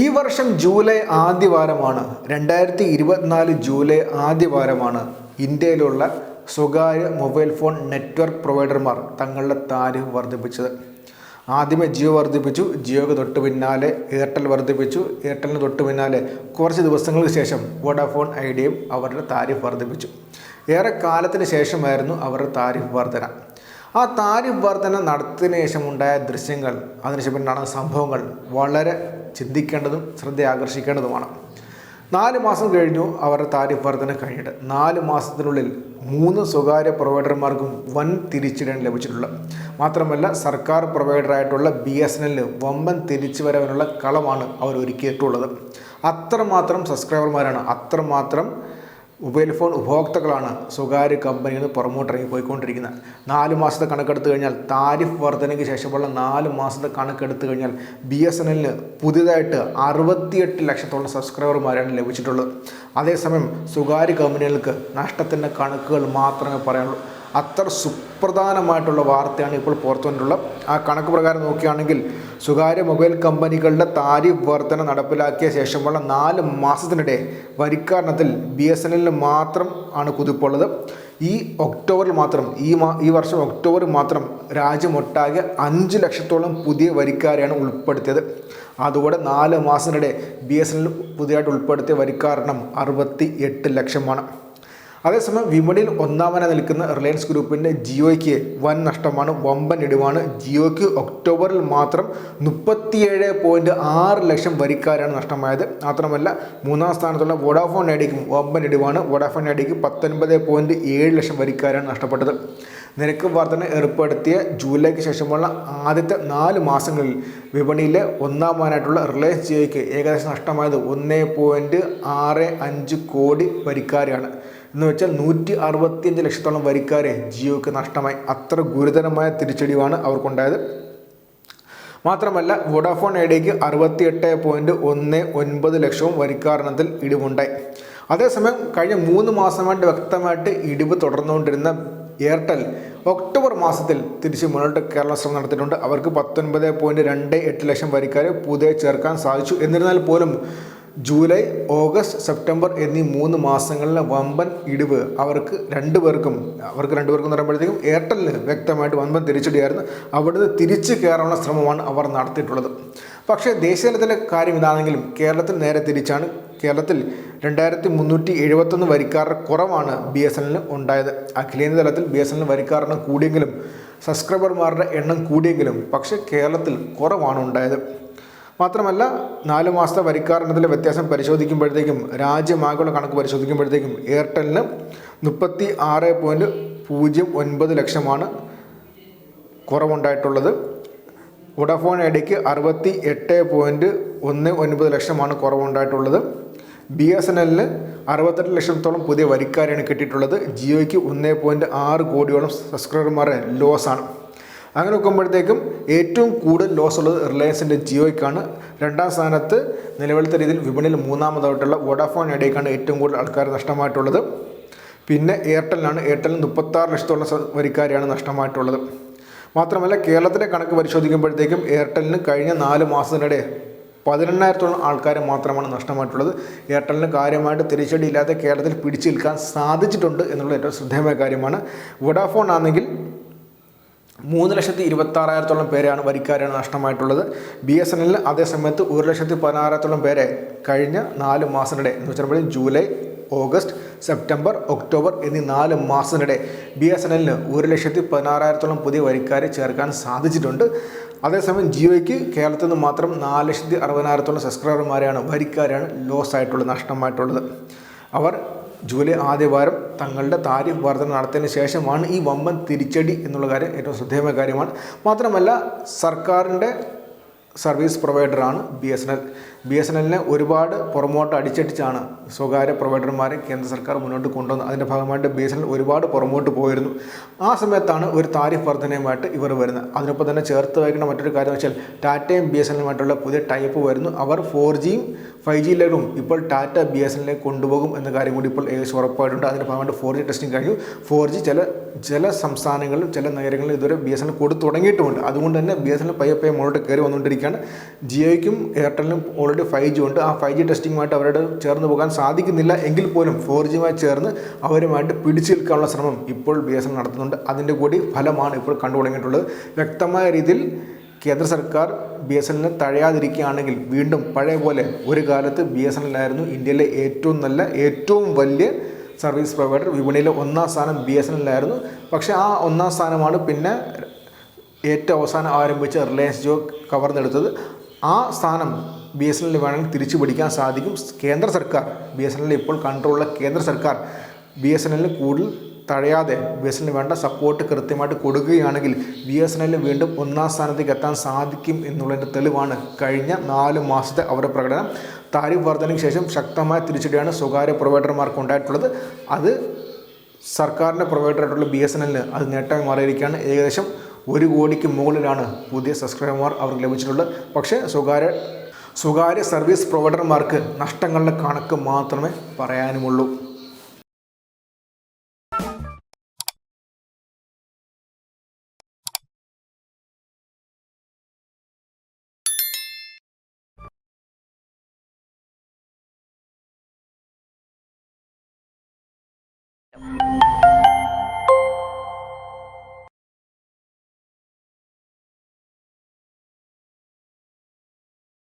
ഈ വർഷം ജൂലൈ ആദ്യ വാരമാണ് രണ്ടായിരത്തി ഇരുപത്തിനാല് ജൂലൈ ആദ്യ വാരമാണ് ഇന്ത്യയിലുള്ള സ്വകാര്യ മൊബൈൽ ഫോൺ നെറ്റ്വർക്ക് പ്രൊവൈഡർമാർ തങ്ങളുടെ താരിഫ് വർദ്ധിപ്പിച്ചത്. ആദ്യമേ ജിയോ വർദ്ധിപ്പിച്ചു ജിയോക്ക് തൊട്ട് പിന്നാലെ എയർടെൽ വർദ്ധിപ്പിച്ചു എയർടെലിന് തൊട്ട് പിന്നാലെ കുറച്ച് ദിവസങ്ങൾക്ക് ശേഷം വോഡാഫോൺ ഐഡിയയും അവരുടെ താരിഫ് വർദ്ധിപ്പിച്ചു. ഏറെ കാലത്തിന് ശേഷമായിരുന്നു അവരുടെ താരിഫ് വർധന. ആ താരിഫ് വർധന നടത്തിയതിനു ശേഷം ഉണ്ടായ ദൃശ്യങ്ങൾ അതിനുശേഷം ഉണ്ടാകുന്ന സംഭവങ്ങൾ വളരെ ചിന്തിക്കേണ്ടതും ശ്രദ്ധ ആകർഷിക്കേണ്ടതുമാണ് നാല് മാസം കഴിഞ്ഞു അവരുടെ താരിഫ് വർധന കഴിഞ്ഞിട്ട്. നാല് മാസത്തിനുള്ളിൽ മൂന്ന് സ്വകാര്യ പ്രൊവൈഡർമാർക്കും വൻ തിരിച്ചടിയാണ് ലഭിച്ചിട്ടുള്ളത്. മാത്രമല്ല സർക്കാർ പ്രൊവൈഡറായിട്ടുള്ള ബി എസ് എൻ എല്ലിന് വമ്പൻ തിരിച്ചു വരവിനുള്ള കളമാണ് അവർ ഒരുക്കിയിട്ടുള്ളത് അത്രമാത്രം സബ്സ്ക്രൈബർമാരാണ്. അത്രമാത്രം മൊബൈൽ ഫോൺ ഉപഭോക്താക്കളാണ് സ്വകാര്യ കമ്പനിയിൽ നിന്ന് പുറമോട്ടിറങ്ങി പോയിക്കൊണ്ടിരിക്കുന്നത്. നാല് മാസത്തെ കണക്കെടുത്തു കഴിഞ്ഞാൽ താരിഫ് വർധനയ്ക്ക് ശേഷമുള്ള നാല് മാസത്തെ കണക്കെടുത്തു കഴിഞ്ഞാൽ ബി എസ് എൻ എല്ലിന് പുതിയതായിട്ട് അറുപത്തിയെട്ട് ലക്ഷത്തോളം സബ്സ്ക്രൈബർമാരാണ് ലഭിച്ചിട്ടുള്ളത്. അതേസമയം സ്വകാര്യ കമ്പനികൾക്ക് നഷ്ടത്തിന്റെ കണക്കുകൾ മാത്രമേ പറയാനുള്ളൂ. അത്ര സുപ്രധാനമായിട്ടുള്ള വാർത്തയാണ് ഇപ്പോൾ പുറത്തു വന്നിട്ടുള്ളത് ആ കണക്ക് പ്രകാരം നോക്കുകയാണെങ്കിൽ സ്വകാര്യ മൊബൈൽ കമ്പനികളുടെ താരിഫ് വർധന നടപ്പിലാക്കിയ ശേഷമുള്ള നാല് മാസത്തിനിടെ വരിക്കാരണത്തിൽ ബി എസ് എൻ എല്ലിന് മാത്രം ആണ് കുതിപ്പുള്ളത്. ഈ ഒക്ടോബറിൽ മാത്രം ഈ മാ ഈ വർഷം ഒക്ടോബറിൽ മാത്രം രാജ്യമൊട്ടാകെ അഞ്ച് ലക്ഷത്തോളം പുതിയ വരിക്കാരെയാണ് ഉൾപ്പെടുത്തിയത്. അതുകൂടെ നാല് മാസത്തിനിടെ ബി എസ് എൻ എൽ പുതിയതായിട്ട് ഉൾപ്പെടുത്തിയ വരിക്കാരണം അറുപത്തി എട്ട് ലക്ഷമാണ്. അതേസമയം വിപണിയിൽ ഒന്നാമനെ നിൽക്കുന്ന റിലയൻസ് ഗ്രൂപ്പിന്റെ ജിയോയ്ക്ക് വൻ നഷ്ടമാണ്. വമ്പൻ ഇടിവാണ്. ജിയോയ്ക്ക് ഒക്ടോബറിൽ മാത്രം മുപ്പത്തിയേഴ് പോയിന്റ് ആറ് ലക്ഷം വരിക്കാരാണ് നഷ്ടമായത്. മാത്രമല്ല മൂന്നാം സ്ഥാനത്തുള്ള വോഡാഫോൺ ഐഡിക്കും വമ്പൻ ഇടിവാണ്. വോഡാഫോൺ ഐഡിക്ക് പത്തൊൻപത് പോയിന്റ് ഏഴ് ലക്ഷം വരിക്കാരാണ് നഷ്ടപ്പെട്ടത്. നിരക്ക് വർധന ഏർപ്പെടുത്തിയ ജൂലൈക്ക് ശേഷമുള്ള ആദ്യത്തെ നാല് മാസങ്ങളിൽ വിപണിയിലെ ഒന്നാമനായിട്ടുള്ള റിലയൻസ് ജിയോയ്ക്ക് ഏകദേശം നഷ്ടമായത് ഒന്ന് പോയിന്റ് ആറ് അഞ്ച് കോടി വരിക്കാരെയാണ്. എന്ന് വെച്ചാൽ നൂറ്റി അറുപത്തിയഞ്ച് ലക്ഷത്തോളം വരിക്കാരെ ജിയോയ്ക്ക് നഷ്ടമായി. അത്ര ഗുരുതരമായ തിരിച്ചടിവാണ് അവർക്കുണ്ടായത്. മാത്രമല്ല വോഡാഫോൺ ഐഡിയക്ക് അറുപത്തിയെട്ട് പോയിന്റ് ഒന്ന് ഒൻപത് ലക്ഷവും വരിക്കാരണത്തിൽ ഇടിവുണ്ടായി. അതേസമയം കഴിഞ്ഞ മൂന്ന് മാസമായിട്ട് വ്യക്തമായിട്ട് ഇടിവ് തുടർന്നുകൊണ്ടിരുന്ന എയർടെൽ ഒക്ടോബർ മാസത്തിൽ തിരിച്ച് മുന്നോട്ട് കേരള ശ്രമം നടത്തിയിട്ടുണ്ട്. അവർക്ക് പത്തൊൻപത് പോയിന്റ് രണ്ട് എട്ട് ലക്ഷം വരിക്കാരെ പുതിയ ചേർക്കാൻ സാധിച്ചു. എന്നിരുന്നാൽ പോലും ജൂലൈ ഓഗസ്റ്റ് സെപ്റ്റംബർ എന്നീ മൂന്ന് മാസങ്ങളിലെ വമ്പൻ ഇടിവ് അവർക്ക് രണ്ടു പേർക്കും അവർക്ക് രണ്ടുപേർക്കും എന്ന് പറയുമ്പോഴത്തേക്കും എയർടെല്ലിന് വ്യക്തമായിട്ട് വമ്പൻ തിരിച്ചടിയായിരുന്നു. അവിടുന്ന് തിരിച്ചു കയറാനുള്ള ശ്രമമാണ് അവർ നടത്തിയിട്ടുള്ളത്. പക്ഷേ ദേശീയ തലത്തിലെ കാര്യം ഇതാണെങ്കിലും കേരളത്തിൽ നേരെ തിരിച്ചാണ് കേരളത്തിൽ രണ്ടായിരത്തി മുന്നൂറ്റി എഴുപത്തൊന്ന് വരിക്കാരുടെ കുറവാണ് ബി എസ് എല്ലിന് ഉണ്ടായത്. അഖിലേന്ത്യ തലത്തിൽ ബി എസ് എല്ലിന് വരിക്കാരുടെ കൂടിയെങ്കിലും സബ്സ്ക്രൈബർമാരുടെ എണ്ണം കൂടിയെങ്കിലും പക്ഷേ കേരളത്തിൽ കുറവാണ് ഉണ്ടായത്. മാത്രമല്ല നാല് മാസത്തെ വരിക്കാരണത്തിലെ വ്യത്യാസം പരിശോധിക്കുമ്പോഴത്തേക്കും രാജ്യമാകുള്ള കണക്ക് പരിശോധിക്കുമ്പോഴത്തേക്കും എയർടെലിന് മുപ്പത്തി ആറ് പോയിന്റ് പൂജ്യം ഒൻപത് ലക്ഷമാണ് കുറവുണ്ടായിട്ടുള്ളത്. വുഡഫോൺ ഐഡിക്ക് അറുപത്തി എട്ട് പോയിന്റ് ഒന്ന് ഒൻപത് ലക്ഷമാണ് കുറവുണ്ടായിട്ടുള്ളത്. ബി എസ് എൻ എല്ലിന് അറുപത്തെട്ട് ലക്ഷത്തോളം പുതിയ വരിക്കാരെയാണ് കിട്ടിയിട്ടുള്ളത്. ജിയോയ്ക്ക് ഒന്ന് പോയിന്റ് ആറ് കോടിയോളം സബ്സ്ക്രൈബർമാരെ ലോസാണ് അങ്ങനെ നോക്കുമ്പോഴത്തേക്കും ഏറ്റവും കൂടുതൽ ലോസ് ഉള്ളത് റിലയൻസിന്റെ ജിയോയ്ക്കാണ്. രണ്ടാം സ്ഥാനത്ത് നിലവിലത്തെ രീതിയിൽ വിപണിയിൽ മൂന്നാമതായിട്ടുള്ള വോഡാഫോൺ ഐഡിയക്കാണ് ഏറ്റവും കൂടുതൽ ആൾക്കാർ നഷ്ടമായിട്ടുള്ളത്. പിന്നെ എയർടെല്ലിനാണ് എയർടെല്ലിന് മുപ്പത്താറ് ലക്ഷത്തോളം വരിക്കാരെയാണ് നഷ്ടമായിട്ടുള്ളത്. മാത്രമല്ല കേരളത്തിന്റെ കണക്ക് പരിശോധിക്കുമ്പോഴത്തേക്കും എയർടെല്ലിന് കഴിഞ്ഞ നാല് മാസത്തിനിടെ പതിനെണ്ണായിരത്തോളം ആൾക്കാരെ മാത്രമാണ് നഷ്ടമായിട്ടുള്ളത്. എയർടെലിന് കാര്യമായിട്ട് തിരിച്ചടി ഇല്ലാതെ കേരളത്തിൽ പിടിച്ചു നിൽക്കാൻ സാധിച്ചിട്ടുണ്ട് എന്നുള്ള ഏറ്റവും ശ്രദ്ധേയമായ കാര്യമാണ്. വൊഡാഫോൺ ആണെങ്കിൽ മൂന്ന് ലക്ഷത്തി ഇരുപത്താറായിരത്തോളം പേരെയാണ് വരിക്കാരാണ് നഷ്ടമായിട്ടുള്ളത്. ബി എസ് എൻ എല്ലിൽ അതേസമയത്ത് ഒരു ലക്ഷത്തി പതിനാറായിരത്തോളം പേരെ കഴിഞ്ഞ നാല് മാസത്തിനിടെ എന്ന് വെച്ചിട്ടുണ്ടെങ്കിൽ ജൂലൈ ഓഗസ്റ്റ് സെപ്റ്റംബർ ഒക്ടോബർ എന്നീ നാല് മാസത്തിനിടെ ബി എസ് എൻ എല്ലിന് ഒരു ലക്ഷത്തി പതിനാറായിരത്തോളം പുതിയ വരിക്കാരെ ചേർക്കാൻ സാധിച്ചിട്ടുണ്ട്. അതേസമയം ജിയോയ്ക്ക് കേരളത്തിൽ നിന്ന് മാത്രം നാല് ലക്ഷത്തി അറുപതിനായിരത്തോളം സബ്സ്ക്രൈബർമാരെയാണ് വരിക്കാരാണ് ലോസ് ആയിട്ടുള്ളത് നഷ്ടമായിട്ടുള്ളത്. അവർ ജൂലൈ ആദ്യ വാരം തങ്ങളുടെ താരിഫ് വർധന നടത്തിയതിന് ശേഷമാണ് ഈ വമ്പൻ തിരിച്ചടി എന്നുള്ള കാര്യം ഏറ്റവും ശ്രദ്ധേയമായ കാര്യമാണ്. മാത്രമല്ല സർക്കാരിന്റെ service പ്രൊവൈഡറാണ് B S N L. B S N എല്ലിനെ ഒരുപാട് പുറമോട്ട് അടിച്ചടിച്ചാണ് സ്വകാര്യ പ്രൊവൈഡർമാരെ കേന്ദ്ര സർക്കാർ മുന്നോട്ട് കൊണ്ടുവന്നത്. അതിന്റെ ഭാഗമായിട്ട് ബി എസ് എൻ എൽ ഒരുപാട് പുറമോട്ട് പോയിരുന്നു. ആ സമയത്താണ് ഒരു താരിഫ് വർധനയുമായിട്ട് ഇവർ വരുന്നത്. അതിനൊപ്പം തന്നെ ചേർത്ത് വയ്ക്കേണ്ട മറ്റൊരു കാര്യം വെച്ചാൽ ടാറ്റയും ബി എസ് എൻ എല്ലുമായിട്ടുള്ള പുതിയ ടൈപ്പ് വരുന്നു. അവർ ഫോർ ജിയും ഫൈവ് ജി ലൈനും ഇപ്പോൾ ടാറ്റ ബി എസ് എന്നിലേക്ക് കൊണ്ടുപോകും എന്ന കാര്യം കൂടി ഇപ്പോൾ ഏകദേശം ഉറപ്പായിട്ടുണ്ട്. അതിന്റെ ഭാഗമായിട്ട് ഫോർ ജി ടെസ്റ്റിംഗ് കഴിഞ്ഞു. ഫോർ ജി ചില ചില സംസ്ഥാനങ്ങളിലും ചില നഗരങ്ങളിലും ഇതുവരെ ബി എസ് എൻ കൊടുത്തു തുടങ്ങിയിട്ടുമുണ്ട്. അതുകൊണ്ട് തന്നെ ബി എസ് എൻ പയ്യെ പയ്യെ മുകളിലോട്ട് കയറി വന്നുകൊണ്ടിരിക്കുകയാണ്. ജിയോയ്ക്കും എയർടെലിനും ഓൾറെഡി ഫൈവ് ജി ഉണ്ട്. ആ ഫൈവ് ജി ടെസ്റ്റിങ്ങുമായിട്ട് അവരോട് ചേർന്ന് പോകാൻ സാധിക്കുന്നില്ല എങ്കിൽ പോലും ഫോർ ജിയുമായി ചേർന്ന് അവരുമായിട്ട് പിടിച്ചു നിൽക്കാനുള്ള ശ്രമം ഇപ്പോൾ ബി എസ് എൻ നടത്തുന്നുണ്ട്. അതിന്റെ കൂടി ഫലമാണ് ഇപ്പോൾ കണ്ടു തുടങ്ങിയിട്ടുള്ളത് വ്യക്തമായ രീതിയിൽ കേന്ദ്ര സർക്കാർ ബി എസ് എല്ലിനെ തഴയാതിരിക്കുകയാണെങ്കിൽ വീണ്ടും പഴയ പോലെ ഒരു കാലത്ത് ബി എസ് എൻ എല്ലായിരുന്നു ഇന്ത്യയിലെ ഏറ്റവും നല്ല ഏറ്റവും വലിയ സർവീസ് പ്രൊവൈഡർ. വിപണിയിലെ ഒന്നാം സ്ഥാനം ബി എസ് എൻ എല്ലായിരുന്നു പക്ഷേ ആ ഒന്നാം സ്ഥാനമാണ് പിന്നെ ഏറ്റവും അവസാനം ആരംഭിച്ച റിലയൻസ് ജിയോ കവർന്നെടുത്തത്. ആ സ്ഥാനം ബി എസ് എന്നിൽ വേണമെങ്കിൽ തിരിച്ചു പിടിക്കാൻ സാധിക്കും. കേന്ദ്ര സർക്കാർ ബി എസ് എല്ലിൽ ഇപ്പോൾ കൺട്രോളുള്ള കേന്ദ്ര സർക്കാർ ബി എസ് എന്നിൽ കൂടുതൽ തഴയാതെ ബി എസ് എന്നിൽ വേണ്ട സപ്പോർട്ട് കൃത്യമായിട്ട് കൊടുക്കുകയാണെങ്കിൽ ബി എസ് എൻ എല്ലിന് വീണ്ടും ഒന്നാം സ്ഥാനത്തേക്ക് എത്താൻ സാധിക്കും എന്നുള്ളതിന്റെ തെളിവാണ്. കഴിഞ്ഞ നാല് മാസത്തെ അവരുടെ പ്രകടനം. താരിഫ് വർധനയ്ക്ക് ശേഷം ശക്തമായ തിരിച്ചടിയാണ് സ്വകാര്യ പ്രൊവൈഡർമാർക്ക് ഉണ്ടായിട്ടുള്ളത്. അത് സർക്കാരിന്റെ പ്രൊവൈഡറായിട്ടുള്ള ബി എസ് എൻ എല്ലിന് അത് നേട്ടമായി മാറിയിരിക്കുകയാണ്. ഏകദേശം ഒരു കോടിക്ക് മുകളിലാണ് പുതിയ സബ്സ്ക്രൈബർമാർ അവർക്ക് ലഭിച്ചിട്ടുള്ളത്. പക്ഷേ സ്വകാര്യ സ്വകാര്യ സർവീസ് പ്രൊവൈഡർമാർക്ക് നഷ്ടങ്ങളുടെ കണക്ക് മാത്രമേ പറയാനുമുള്ളൂ.